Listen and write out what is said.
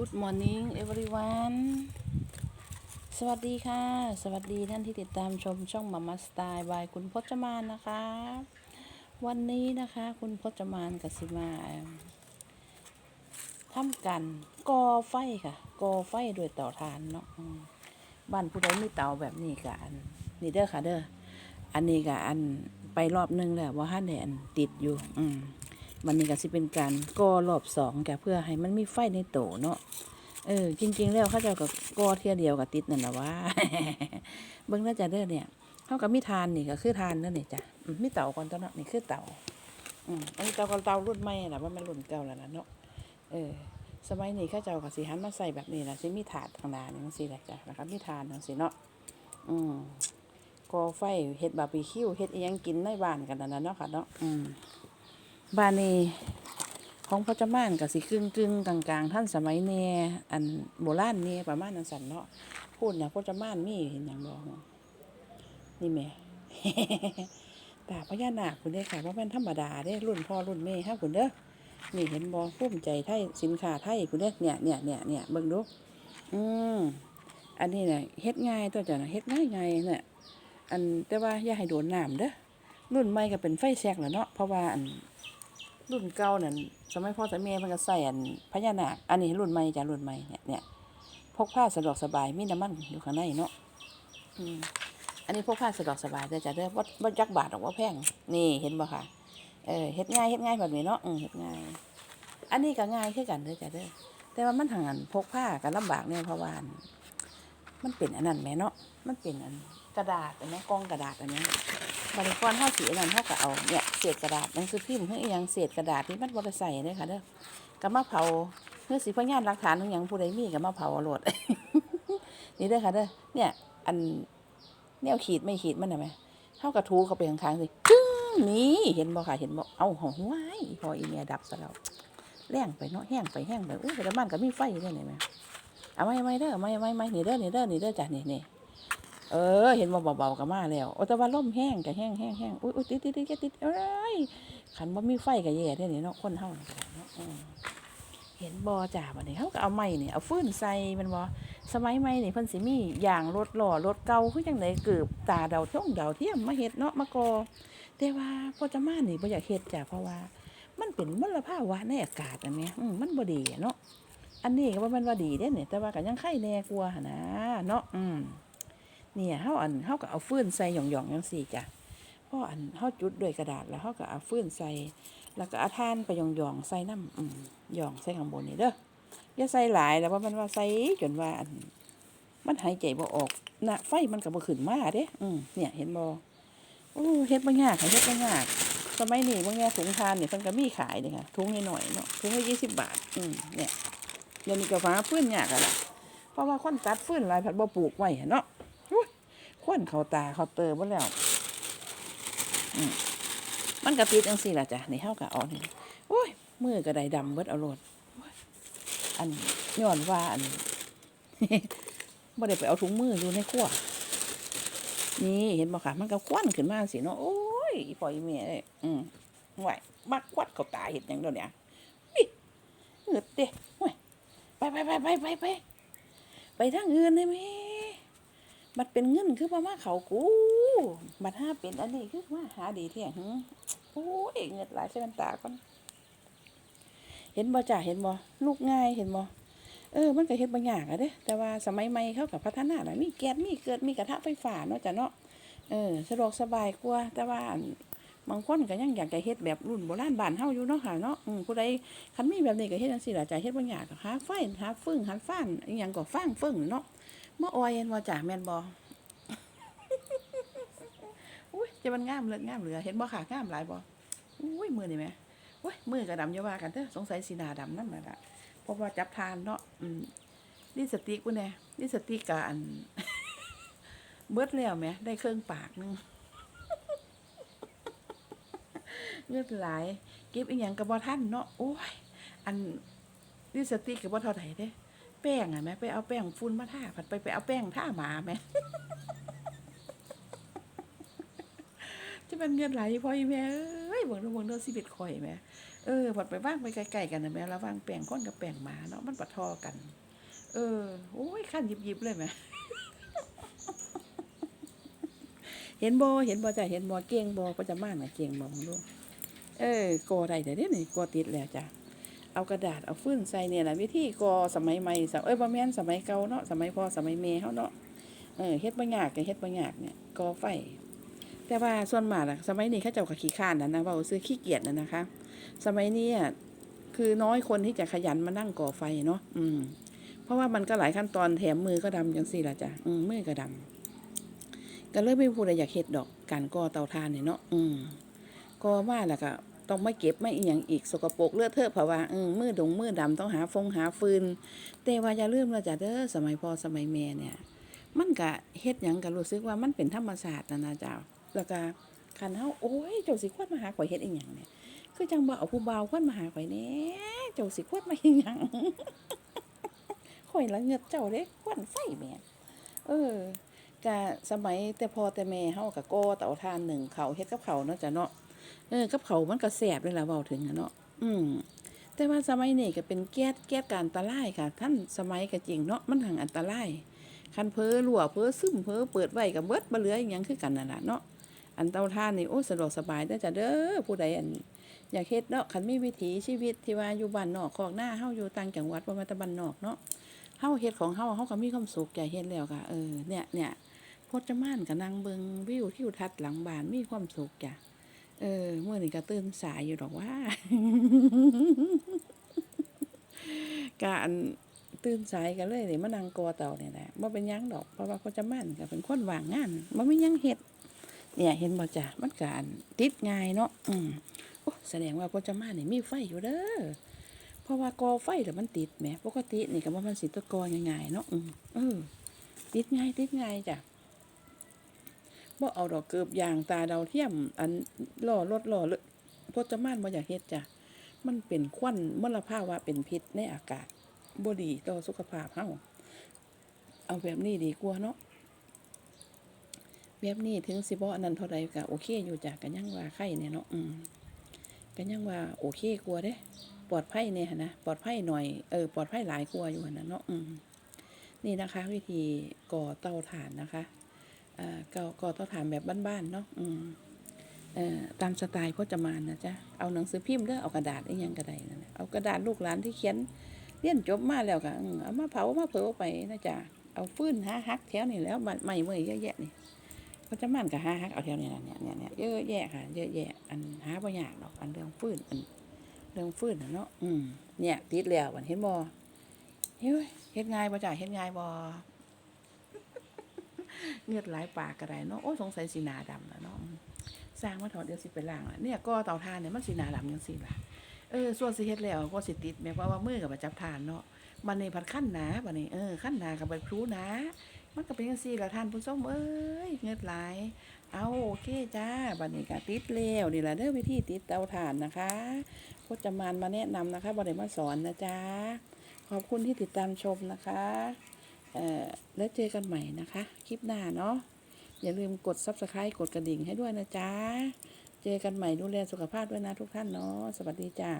Good morning everyone สวัสดีค่ะ สวัสดีท่านที่ติดตามชมช่องมามาสไตล์บายคุณพจมานนะคะ วันนี้นะคะคุณพจมานกับสิมาทำกันกอไฟค่ะกอไฟด้วยเตาถ่านเนาะบ้านผู้ใดมีเตาแบบนี้กะอันนี่เด้อค่ะเด้ออันนี้กะอันไปรอบหนึงแล้วว่าฮันเนี่ยอันติดอยู่ อืม มันนี่ก็สิเป็นการก่อรอบสองแกเพื่อให้มันมีไฟในโตเนาะเออจริง ๆ แล้วเขาเจะกับก่อเทียเดียวกับติดนั่นแหละว่าเบิ่งน่าจะเด้อเนี่ยเขากับมีทานนี่ก็คือทานนั่นนี่จ้ะมมีเตาก่อนตอนนาะนี่คือเตาอืมอันนี้เตาก็เตารุ่นใหม่แหละว่ามันรุ่นเก่าแล้วนะเนาะเออสมัยนี้เขาเจ้ากับสีหันมาใส่แบบนี้นะสิมีถาดทางน้านี่จังซี่แหละจ้ะนะครับมีทานจังซี่เนาะอืมกอไฟเฮ็ดบาร์บีคิวเฮ็ดอีหยังกินในบ้านกันนั่นนะเนาะค่ะเนาะอืม บานนี้ของพ่อจามานกับสิกึ่งกึ่งๆกลางๆ ท่านสมัยเน่อันโบราณเน่ประมาณนั้นสันเนาะพูดเนี่ยพ่อจามานมีเห็นอย่างบอกนี่แม่ตาพญานาคคุณเด้ค่ะว่าเป็นธรรมดาเด้รุ่นพ่อรุ่นแม่ฮะคุณเด้อนี่เห็นบอภูมิใจไทยสินค้าไทยคุณเด้อเนี่ยเนี่ยเนี่ยเนี่ยเบิ่งดูอืมอันนี้เนี่ยเฮ็ดง่ายตัวจ้ะนะเฮ็ดง่ายง่ายเนี่ยอันแต่ว่าอย่าให้โดนน้ำเด้อรุ่นใหม่ก็เป็นไฟแซกแหล้วเนาะเพราะว่าอัน รุ่นเก่านั่นสมัยพ่อสมัยแม่มันก็ใส่อันพญานาคอันนี้รุ่นใหม่จ้ะรุ่นใหม่เนี่ยเนี่ยพกผ้าสะดวกสบายมีน้ำมันอยู่ข้างในเนาะอืมอันนี้พกผ้าสะดวกสบายเด้จ้ะเด้อบ่บ่จักบาทหรอกว่าแพงนี่เห็นบ่ค่ะเออเฮ็ดง่ายเฮ็ดง่ายแบบนี้เนาะอืมเฮ็ดง่าย อันนี้ก็ง่ายคือกันเด้อจ้ะเด้อแต่ว่ามันทางอันพกผ้าก็ลำบากเนี่ยเพราะว่าอันมันเป็นอันนั้นแหม่เนาะมันเป็นอัน กระดาษอันนี้กล่องกระดาษอันนี้บริกรเท่าสีอันนั้นเท่ากับเอาเนี่ยเศษกระดาษหนังสือพิมพ์เฮ้ยอยังเศษกระดาษที่มันบริใส่เนี่ยค่ะเด้อกับมาเผาเพื่อสิพยานหลักฐานของอย่างผู้ใดมีกับมาเผาเอาโหลดนี่เด้อค่ะเด้อเนี่ยอันแนวขีดไม่ขีดมันนะไหมเท่ากับทูเข้าไปข้างๆสิจึ้งนี่เห็นบ่ค่ะเห็นบ่เอาหองว้ายพออีเมียดับซะแล้วแรงไปเนาะแห้งไปแห้งไปอุ้แต่บ้านก็มีไฟด้วยนี่ไหมเอาไม่ไม่เด้อไม่ไม่ไม่นี่เด้อนี่เด้อนี่เด้อจ้ะนี่นี่ เออ เห็นว่าเบาๆก็มาแล้วโอ้แต่ว่าล่มแห้งก็แห้งแห้งแห้งอุ้ยอุ้ยติดติดติดติดเอ้ยขันบ่มีไฟก็แย่เนี่เนาะคนเฮานี่ก็ได้เนาะเห็นบ่จ่าบัดนี้เฮาก็เอาไม้เนี่ยเอาฟืนใส่มันบ่สมัยใหม่นี่เพิ่นสิมียางรถล้อรถเก่าคือจังไดเกือบตาเดาท่องเดาเทียมมาเฮ็ดเนาะมาก่อแต่ว่าพอจะมานี่บ่อยากเฮ็ดจ้ะเพราะว่า มันเป็นมลภาวะในอากาศอันเนี้ยมันบ่ดีเนาะอันนี้ก็บ่แม่นว่าดีเด้เนี่ยแต่ว่าก็ยังไข้แน่กลัวาหั่นนะเนาะอืม เนี่ยเฮาอันเฮาก็เอาฟืนใส่หย่องๆจังซี่จ้ะพออันเฮาจุดด้วยกระดาษแล้วเฮาก็เอาฟืนใส่ แล้วก็เอาทานไปหย่องๆใส่น้ำอืมหย่องใส่ข้างบนนี่เด้ออย่าใส่หลายแล้วว่ามันว่าใส่จนว่าอันมันหายใจบ่ออกน่ะไฟมันก็บ่ขึ้นมาเด้อืมเนี่ยเห็นบ่โอ้เฮ็ดบ่ยากค่เฮ็ดบ่ยากสมัยนี้บางแง่ถุงทานเนี่ยเพิ่นก็มีขายเด้ค่ะถุงน้อยๆเนาะถุงละ20บาท อืมเนี่ยเดี๋ยวนี้ก็ฟ้าฟื้นยากอะล่ะเพราะว่าคนตัดฟื้นหลายผัดบ่ปลูกไว้เนาะ ควนเขาตาเขาเตอบ่แล้วมันกระติดจังซี่ล่ะจ้ะนี่เฮาก็เอานี่โอ้ยมือก็ไดดำเบิดเอาโลดอันย้อนว่าอันบ่ได้ไปเอาถุงมืออยู่ในครัวนี่เห็นบ่ค่ะ มันก็ควันขึ้นมาสิเนาะโอ้ยอีพ่ออีแม่เอ้ยอืมไหวมักควัดเขาตาเฮ็ดหยังเดียวเนี้อิเงือดเด้โอ้ยไปไปไปไปไปไปไปทางอื่นได้ไหม บัดเป็นเงินคือบ่มาเขากูบัดห้าเป็นอันนี้คือมาหาดีเที่ยงหึโอ้ยเงินหลายใส่น้ำตาก่อนเห็นบ่จ้าเห็นบ่ลูกง่ายเห็นบ่เออ มันก็เฮ็ดบางอย่างอะเด้แต่ว่าสมัยใหม่เขากับพัฒนาแล้วมีแก๊สมีเกิดมีกระทะไฟฟ้าเนาะจ้ะเนาะเออสะดวกสบายกว่าแต่ว่าบางคนก็ยังอยากจะเฮ็ดแบบรุ่นโบราณบ้านเฮาอยู่เนาะค่ะเนาะอืมผู้ใดคันมีแบบนี้ก็เฮ็ดจังซี่ล่ะจ้ะเฮ็ดบางอย่างก็หาไฟหาฟึ่งหาฟ้านอีหยังก็ฟางฟึ่งเนาะ มาออยเห็นบ่จ้ะแม่นบ่อุ้ยจะมันงามเลยงามเหลือ เห็นบ่ค่ะงามหลายบ่อุ้ยมือนี่แหม่อุ้ยมือก็ดำอย่าว่ากันเด้อสงสัยสีหน้าดำนั่นแหละเพราะว่าจับทานเนาะอืมนี่สติกบ่แน่นี่สติกกอันเบิดแล้วแหมได้เครื่องปากหนึงเงือดหลายเก็บอีหยังก็บ่ทันเนาะโอ้ยอันนี่สติกก็บ่เท่าไหร่เด้ แป้งอะแม่ไปเอาแป้งฝุ่นมาทาผัดไปไปเอาแป้งท่าหมาแม่จะเป็นเงินไหลพ่ออีแม่เอ้ยเบิ่งดูเบิ่งเด้อชีวิตข่อยแหมเออพอไปว่างไปไกลๆกันนะแม่ระหว่างแป้งคนกับแป้งหมาเนาะมันปะทอกัน เออโอ้ยคันยิบๆเลยแหมเห็นบ่เห็นบ่จ้ะเห็นบ่เก่งบ่ก็จะมากน่ะเก่งบ่มึงดูเออกอได้เดี๋ยวนี้นี่กอติดแล้วจ้ะ เอากระดาษเอาฟืนใส่เนี่ยล่ะวิธีกอสมัยใหม่สะเอ้ยบ่แม่นสมัยเก่าเนาะสมัยพ่อสมัยแม่เฮาเนาะเออเฮ็ดบ่ยากก็เฮ็ดบ่ยากเนี่ยกอไฟแต่ว่าส่วนมากอะสมัยนี้เขาเจ้าก็ขี้ข้านนะนะเว่าซื้อขี้เกียจนะนะคะ สมัยนี้อะคือน้อยคนที่จะขยันมานั่งก่อไฟเนาะอืม เพราะว่ามันก็หลายขั้นตอนแถมมือก็ดำจังสี่ละจ้ะอืมมือก็ดำก็เลยไม่พูดอะไรอยากเฮ็ดดอกการก่อเตาถ่านเนี่ยเนาะอืมก่อมาแล้วก็ ต้องไม่เก็บไม่อีหยังอีกสกปรกเลือดเทอะเพราะว่าอืมมือดงมือดำต้องหาฟงหาฟืนแต่ว่าอย่าลืมเราจะเด้อสมัยพ่อสมัยแม่เนี่ย มันก็เฮ็ดหยังก็รู้สึกว่ามันเป็นธรรมศาสตร์นะนะจ้าแล้วก็คันเฮาโอ้ยเจ้าสิควรมาหาข่อยเฮ็ดอีหยังเนี่ยคือจังบ่เอาผู้บ่าวควรมาหาข่อยแหน่เจ้าสิควรมาอีหยังข่อยละเงือดเจ้าเด้ควันไฟแม่เออกะสมัยแต่พอแต่แม่เฮาก็ก่อเตาถ่านหนึ่งเขาเฮ็ดกับเขาเนาะจ้ะเนาะ เออกับเขามันก็แซ่บเลยล่ะเว้าถึงอะเนาะอืมแต่ว่าสมัยนี้ก็เป็นแก๊สแก๊สการอันตรายค่ะ ท่านสมัยก็จริงเนาะมันทางอันตรายคันเพ้อรั่วเพ้อซึมเพ้อเปิดไว้กับเบิดบ่เหลืออีหยังคือกันนั่นล่ะเนาะอันเตาถ่านนี่โอ้สะดวกสบายเด้จ้ะเด้อผู้ใดอันอยากเฮ็ดเนาะคันมีวิถีชีวิตที่ว่าอยู่บ้านนอกคอกหน้าเฮาอยู่ต่างจังหวัดบ่ม่นแต่บ้านนอกเนาะเฮาเฮ็ดของเฮาเฮาก็มีความสุขใจเฮ็ดแล้วก็เออเนี่ยเนี่ยพจมานก็นั่งเบิงวิวทิวทัศน์หลังบ้านมีความสุขจ้ะ เออเมื้อนี้ก็ตื่นสายอยู่ดอกว่ากอันตื่นสายกันเลยนี่มานั่งกอเต่าเนี่ยแหละบ่เป็นยังดอกเพราะว่าเขาจะมั่นก็เป็นคนว่างงานบ่มีหยังเฮ็ดเนี่ยเห็นบ่จ้ะมันก็อันติดง่ายเนาะอืมโอ้แสดงว่าพ่อจะมานี่ยมีไฟอยู่เด้อเพราะว่ากอไฟแล้วมันติดแหมปกตินี่ก็บ่ามันสิตะกอง่ายๆเนาะอืมเออติดง่ายติดง่ายจ้ะ บ่เอาดอกเกือบยางตาดาวเทียม อันล่อรถล่อเลยพจมานบ่อยากเฮ็ดจ้ะมันเป็นควันมลภาวะเป็นพิษในอากาศบ่ดีต่อสุขภาพเฮาเอาแบบนี้ดีกว่าเนาะแบบนี้ถึงสิบ่อันนั้นเท่าใดก็โอเคอยู่จ้ะก็ยังว่าไข่เนี่ยเนาะอืมก็ยังว่าโอเคกว่าเด้ ปลอดภัยเนี่ยนะปลอดภัยหน่อยเออปลอดภัยหลายกว่าอยู่หั่นนะเนาะอืมนี่นะคะ วิธีก่อเตาถ่านนะคะ อ่าก่อก่อเตาถ่านแบบบ้านๆเนาะอืมตามสไตล์พจมานนะจ๊ะ เอาหนังสือพิมพ์เด้อเอากระดาษอีหยังก็ไดนั่นเอากระดาษลูกหลานที่เขียนเรียนจบมาแล้วก็เอามาเผามาเผาไปนะจ๊ะ เอาฟืนหาฮักแถวนี่แล้วใหม่เมื่อยเยอะแยะนี่ก็จมันกับหาฮักเอาแถวนี้นะเนี่ยเนี่ยเนี่ยเยอะแยะค่ะเยอะแยะ อันหาบ่ยากหรอกอันเรื่องฟืนอันเรื่องฟืนนะเนาะอืมเนี่ยติดแล้ววันเห็นบ่เฮ้ยเฮ็ดง่ายบ่จ้ะเฮ็ดง่ายบ่ เงือดหลายปากก็ได้เนาะโอ้สงสัยสีนาดำแล้วเนาะสร้างมาถอดเดี๋ยวสิไปล้างละเนี่ยก็เตาถ่านเนี่ยมันสีนาดำจังซี่ล่ะเออส่วนสิเฮ็ดแล้วก็สิติดแม้ว่าว่ามือกับจับทานเนาะมันนี่พัดขั้นหนาบัดนี้เออขั้นหนากับใบพลูหนามันก็เป็นจังซี่ละท่านผู้ชมเอ้ยเงิดหลาย เอาโอเคจ้าบัดนี้ก็ติดแล้วนี่ล่ะเด้อวิธีติดเตาถ่านนะคะพจมานมาแนะนำนะคะบ่ได้มาสอนนะจ๊ะขอบคุณที่ติดตามชมนะคะ แล้วเจอกันใหม่นะคะ คลิปหน้าเนาะอย่าลืมกด Subscribe กดกระดิ่งให้ด้วยนะจ๊ะ เจอกันใหม่ดูแลสุขภาพด้วยนะทุกท่านเนาะสวัสดีจ้า